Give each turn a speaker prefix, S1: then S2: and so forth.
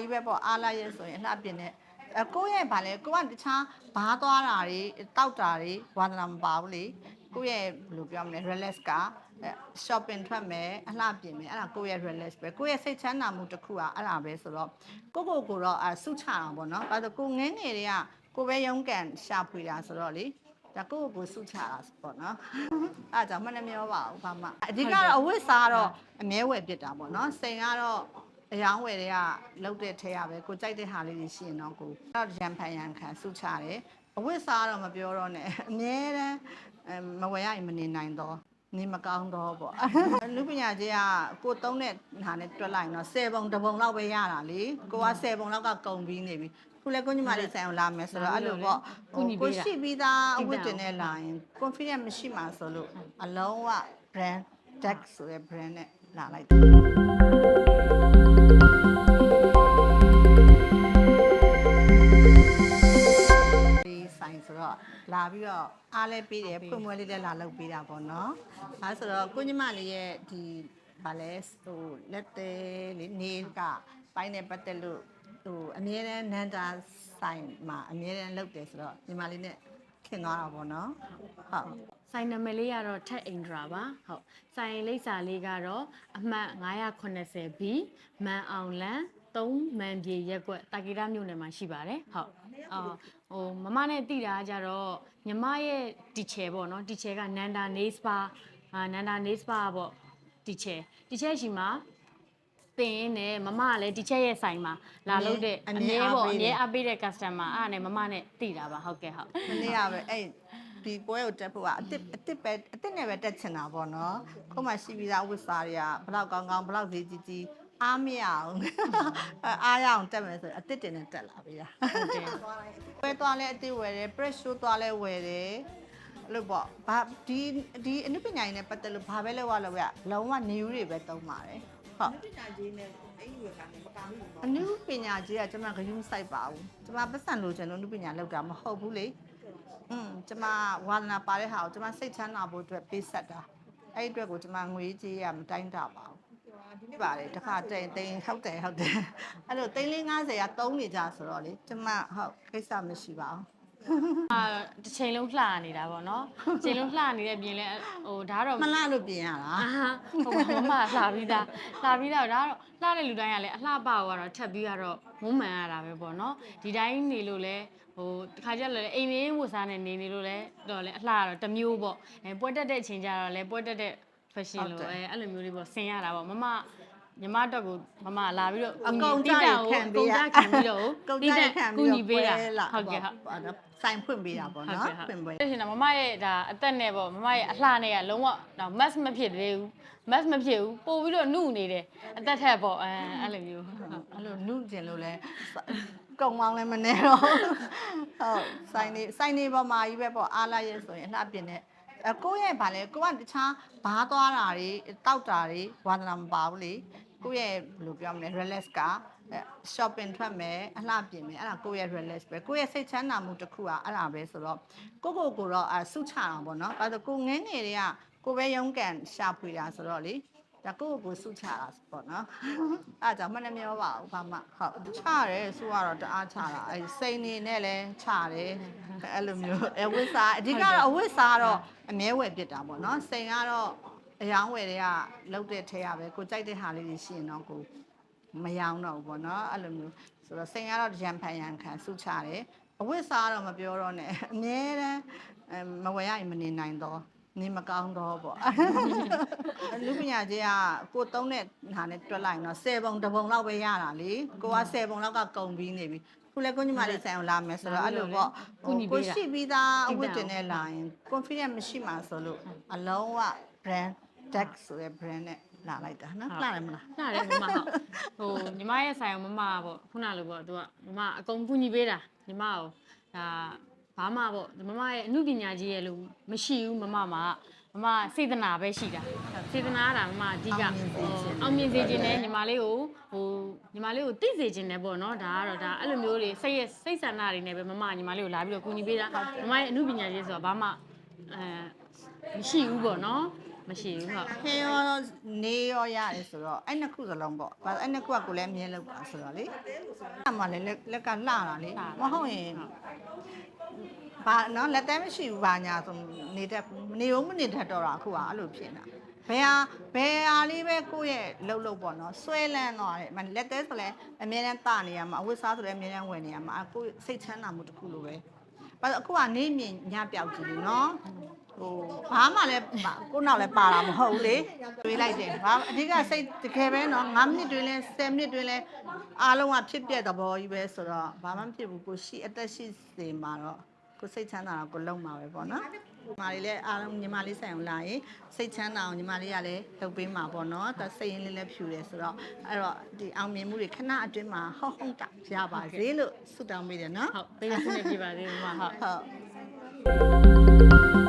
S1: ဒီပဲပေါ့အားလိုက်ရဲဆိုရင်အလှပြင်တဲ့အကိုယ့်ရဲ့ဗာလဲကိုကတခြားဘားသွားတာတွေတောက်တာတွေဝါသနာမပါဘူးလေကိုယ့်ရဲ့ဘယ်လိုပြောမလဲ relax ကအဲ shopping ထွက်မယ်အလှပြင်မယ်အဲ့ဒါကိုယ့်ရဲ့ relax ပဲကိုယ့်ရဲ့စိတ်ချမ်းသာမှုတစ်ခုอ่ะအဲ့ဒါပဲဆိုတော့ကိုကိုကိုတော့အဆုချတာပေါ့နော်ဘာလို့ကိုငင်းငယ်တွေကကိုပဲရုံးကန်ရှာဖွေတာဆိုတော့လေဒါကိုကိုကိုဆုချတာပေါ့နော်အဲ့ဒါကြောင့်မနှမျောပါဘူးဘာမှအဓိကတော့အဝတ်စားတော့အမြဲဝယ်ပြစ်တာပေါ့နော်စိန်ကတော့ အယောင်းဝယ်တွေကလုတ်တဲ့ထဲရပဲကိုကြိုက်တဲ့ဟာလေးတွေရှိရင်တော့ကိုတော့ရံဖန်ရံခံစုချတယ်အဝတ်စားတော့မပြောတော့နဲ့အမြဲတမ်းအဲမဝယ်ရရင်မနေနိုင်တော့နေမကောင်းတော့ပေါ့လူပညာကြီးကကိုသုံးတဲ့ဟာနဲ့တွက်လိုက်ရင်တော့10ပုံတစ်ပုံလောက်ပဲရတာလေကိုက10ပုံလောက်ကကုန်ပြီးနေပြီခုလည်းကိုညီမလေးဆိုင်အောင်လာမယ်ဆိုတော့အဲ့လိုပေါ့ကိုရှိပြီးသားအဝတ်တင်နဲ့လာရင် confidence မရှိမှဆိုလို့အလုံးဝ brand deck ဆိုတဲ့ brand နဲ့လာလိုက်တယ် လာပြီးတော့အားလဲပေးတယ်ဖွင့်ပွဲလေးလည်းလာလုပ်ပေးတာပေါ့နော်အဲဆိုတော့ကိုညီမလေးရဲ့ဒီဗာလဲဟိုလက်သေးလေးနေကပိုင်းနဲ့ပတ်သက်လို့ဟိုအမြဲတမ်းနန္တာဆိုင်မှာအမြဲတမ်းလုပ်တယ်ဆိုတော့ညီမလေးနဲ့ခင်သွားတာပေါ့နော်ဟုတ်
S2: ဆိုင်နံပါတ်လေးကတော့ထက်အင်ဒရာပါဟုတ်ဆိုင်လိပ်စာလေးကတော့အမှတ် 980B မန်အောင်လန်3မန်ပြေရက်ကွက်တာကီရမြို့နယ်မှာရှိပါတယ်ဟုတ်အော် ဟိုမမနဲ့တည်တာကကြတော့ညီမရဲ့တီချယ်ပေါ့နော်တီချယ်ကနန္ဒာနေစပါအာနန္ဒာနေစပါပေါ့တီချယ်တီချယ်ရှိမှာတင်ရင်းနဲ့မမကလည်းတီချက်ရဲ့ဆိုင်မှာလာလို့တဲ့အမြဲပေါ့အမြဲအားပေးတဲ့ customer အားနဲ့မမနဲ့တည်တာပါဟုတ်ကဲ့ဟုတ်
S1: မနေ့ကပဲအဲ့ဒီပွဲကိုတက်ဖို့ကအစ်စ်အစ်စ်ပဲအစ်စ်နဲ့ပဲတက်ချင်တာပေါ့နော်ခုမှရှိပြီးသားဝတ်စားတွေကဘလောက်ကောင်းကောင်းဘလောက်ဈေးကြီးကြီးအားမရအောင်အဲအားရအောင်တက်မယ်ဆိုရင်အစ်စ်တင်နဲ့တက်လာပြီလား
S2: ဟုတ်တယ်
S1: ပွဲ သွားလဲအစ်စ်ဝယ်တယ် press show သွားလဲဝယ်တယ်အဲ့လိုပေါ့ဘာဒီဒီအနုပညာရည်နဲ့ပတ်သက်လို့ဘာပဲလောက်ရလောက်ရလုံးဝ new တွေပဲသုံးပါတယ်ဟုတ်ပညာကြီးနဲ့အဲ့ဒီဝယ်ကနေမကဘူးအနုပညာကြီးကကျွန်မဂယုမစိုက်ပါဘူးကျွန်မပတ်စံလိုချင်လို့အနုပညာလောက်တာမဟုတ်ဘူးလေอืมကျမဝါသနာပါတဲ့ဟာကိုကျမစိတ်ချမ်းသာဖို့အတွက်ပေးဆက်တာအဲ့ဒီအတွက်ကိုကျမငွေကြေးရမတိုင်းတာပါဘူး ဒီပါတယ်တစ်ခါတိန်တိန်ဟုတ်တယ်ဟုတ်တယ်အဲ့လိုတိန်လေး90ကသုံးနေကြဆိုတော့လေကျမဟုတ်ကိစ္စမရှိပါဘူး
S2: အာတစ်ချိန်လုံးလှနေတာပေါ့နော်တစ်ချိန်လုံးလှနေတဲ့အပြင်လဲဟိုဒါကတော့
S1: မလားလို့ပြင်ရတာ
S2: အာဟိုမမလှပြီးသားလှပြီးသားဒါကတော့လှတဲ့လူတိုင်းကလည်းအလှပကတော့ထပ်ပြီးကတော့မုံမှန်ရတာပဲပေါ့နော်ဒီတိုင်းနေလို့လဲဟိုတခါကျလည်းအိမ်လေးဝတ်စားနေနေနေလို့လဲတော့လဲအလှကတော့တစ်မျိုးပေါ့အဲပွဲတက်တဲ့အချိန်ကျတော့လဲပွဲတက်တဲ့ fashion လို့အဲအဲ့လိုမျိုးလေးပေါ့ဆင်ရတာပေါ့မမညီမတော့ကိုမမလာပြီးတော့
S1: အကုန်ကြရခံပေးရ
S2: အကုန်ကြခံပြီးတော့
S1: ကုန်
S2: တိ
S1: ကြရ
S2: တက်
S1: ခံ
S2: ကူ
S1: ပြီး
S2: ညီ
S1: တော့
S2: ပေးတာ
S1: လာ
S2: ဟုတ်ကဲ့ဟုတ်
S1: ဆိုင်ဖွင့်ပေးတာပေါ့နော်ဖွင့်ပေး
S2: အဲ့ရှင်တော့မမရဲ့ဒါအသက်နဲ့ပေါ့မမရဲ့အလှနဲ့ကလုံးဝတော့ match မဖြစ်သေးဘူး match မဖြစ်ဘူးပို့ပြီးတော့နှုတ်နေတယ်အသက်ထက်ပေါ့အဲအဲ့လိုမျိုးဟုတ်
S1: အဲ့လိုနုကျင်လို့လဲကုံမောင်းလည်းမနေတော့ဟုတ်စိုင်းနေစိုင်းနေပေါ်မှာကြီးပဲပေါ့အားလိုက်ရဲဆိုရင်အလှပြင်တဲ့ အကိုယ့်ရဲ့ဗာလဲကိုကတခြားဘားသွားတာတွေတောက်တာတွေဝါသနာမပါဘူးလေကိုယ့်ရဲ့ဘယ်လိုပြောမလဲ relax ကအဲ shopping ထွက်မယ်အလှပြင်မယ်အဲ့ဒါကိုယ့်ရဲ့ relax ပဲကိုယ့်ရဲ့စိတ်ချမ်းသာမှုတစ်ခုอ่ะအဲ့ဒါပဲဆိုတော့ကိုကိုကိုတော့အဆုချတာပေါ့နော်ဘာလို့ကိုငင်းငယ်တွေကကိုပဲရုံးကန်ရှာဖွေတာဆိုတော့လေ ဒါကိုကိုကိုဆုချတာပေါ့နော်အဲ့ဒါကြောင့်မနှမျောပါဘူးဘာမှဟုတ်ချတယ်ဆုကတော့တအားချတာအဲ့စိန်နေနဲ့လဲချတယ်အဲ့လိုမျိုးအဝတ်စားအဓိကတော့အဝတ်စားတော့အမြဲဝယ်ပြစ်တာပေါ့နော်စိန်ကတော့အယောင်းဝယ်တွေကလုတ်တဲ့ထဲရပဲကိုကြိုက်တဲ့ဟာလေးတွေရှိရင်တော့ကိုမယောင်းတော့ဘူးပေါ့နော်အဲ့လိုမျိုးဆိုတော့စိန်ကတော့ရံဖန်ရံခံဆုချတယ်အဝတ်စားတော့မပြောတော့နဲ့အမြဲတမ်းအဲမဝယ်ရရင်မနေနိုင်တော့ နေမကောင်းတော့ပေါ့လူပညာကြီးကကိုသုံးတဲ့ဟာနဲ့တွက်လိုက်ရင်တော့10ပုံတစ်ပုံလောက်ပဲရတာလေကိုက10ပုံလောက်ကကုန်ပြီးနေပြီခုလည်းကိုညီမလေးဆိုင်အောင်လာမယ်ဆိုတော့အဲ့လိုပေါ့ကိုရှိပြီးသားအဝတ်တင်နဲ့လာရင် confidence မရှိမှဆိုလို့အလုံးဝ brand deck ဆိုတဲ့ brand နဲ့လာလိုက်တာနော်လှတယ်မလား
S2: လှတယ်မမဟုတ်ဟိုညီမရဲ့ဆိုင်အောင်မမပေါ့ခုနလိုပေါ့သူကမမအကုန်ကူညီပေးတာညီမကိုဒါ ဘာမှပေါ့မမရဲ့အမှုပညာကြီးရဲ့လို့မရှိဘူးမမမှာမမစေတနာပဲရှိတာစေတနာကဒါမမအဓိကအောင်မြင်စေခြင်းနဲ့ညီမလေးကိုဟိုညီမလေးကိုသိစေခြင်းနဲ့ပေါ့နော်ဒါကတော့ဒါအဲ့လိုမျိုးတွေစိတ်ရဲ့စိတ်ဆန္ဒတွေနဲ့ပဲမမညီမလေးကိုလာပြီးတော့ကူညီပေးတာမမရဲ့အမှုပညာကြီးဆိုတော့ဘာမှအဲမရှိဘူးပေါ့နော် မရှိဘူးဟုတ်
S1: ဟင်းရောနေရောရတယ်ဆိုတော့အဲ့နှစ်ခုစလုံးပေါ့ဘာအဲ့နှစ်ခုကကိုလည်းအမြဲလုပ်ပါဆိုတော့လေအဲ့မှာလည်းလက်လက်ကလှတာလေမဟုတ်ရင်ဘာနော်လက်တဲမရှိဘူးဘာညာဆိုနေတတ်နေုံမနေတတ်တော့တာအခုကအဲ့လိုဖြစ်နေတာဘယ်ဟာဘယ်ဟာလေးပဲကိုယ့်ရဲ့လှုပ်လှုပ်ပေါ့နော်ဆွဲလန်းသွားတယ်မလက်တဲဆိုလည်းအမြဲတမ်းတနေရမှာအဝတ်စားဆိုလည်းအမြဲတမ်းဝင်နေရမှာအခုစိတ်ချမ်းသာမှုတစ်ခုလိုပဲဘာလို့အခုကနေမြင်ညပြောက်ကြည့်လေနော် ဟိုဘာမှလည်းပါကိုယ့်နောက်လည်းပါတာမဟုတ်ဘူးလေတွေးလိုက်တယ်ဘာအဓိကစိတ်တကယ်ပဲနော်9မိနစ်တွင်းလဲ10မိနစ်တွင်းလဲအားလုံးကဖြစ်ပြက်သဘောကြီးပဲဆိုတော့ဘာမှမဖြစ်ဘူးကိုရှိအသက်ရှိစေမှာတော့ကိုစိတ်ချမ်းသာတော့ကိုလုံမှာပဲပေါ့နော်ညီမလေးလည်းအားလုံးညီမလေးဆိုင်အောင်လာရင်စိတ်ချမ်းသာအောင်ညီမလေးကလည်းလုပ်ပေးမှာပေါ့နော်သူစိတ်ရင်းလေးလည်းဖြူတယ်ဆိုတော့အဲ့တော့ဒီအောင်မြင်မှုတွေခဏအတွင်းမှာဟော့ဟုတ်တာရပါစေလို့ဆုတောင်းပေးတယ်နော်
S2: ဟုတ်ပေးရစနေပြပါသေးတယ်မမဟုတ်
S1: ဟုတ်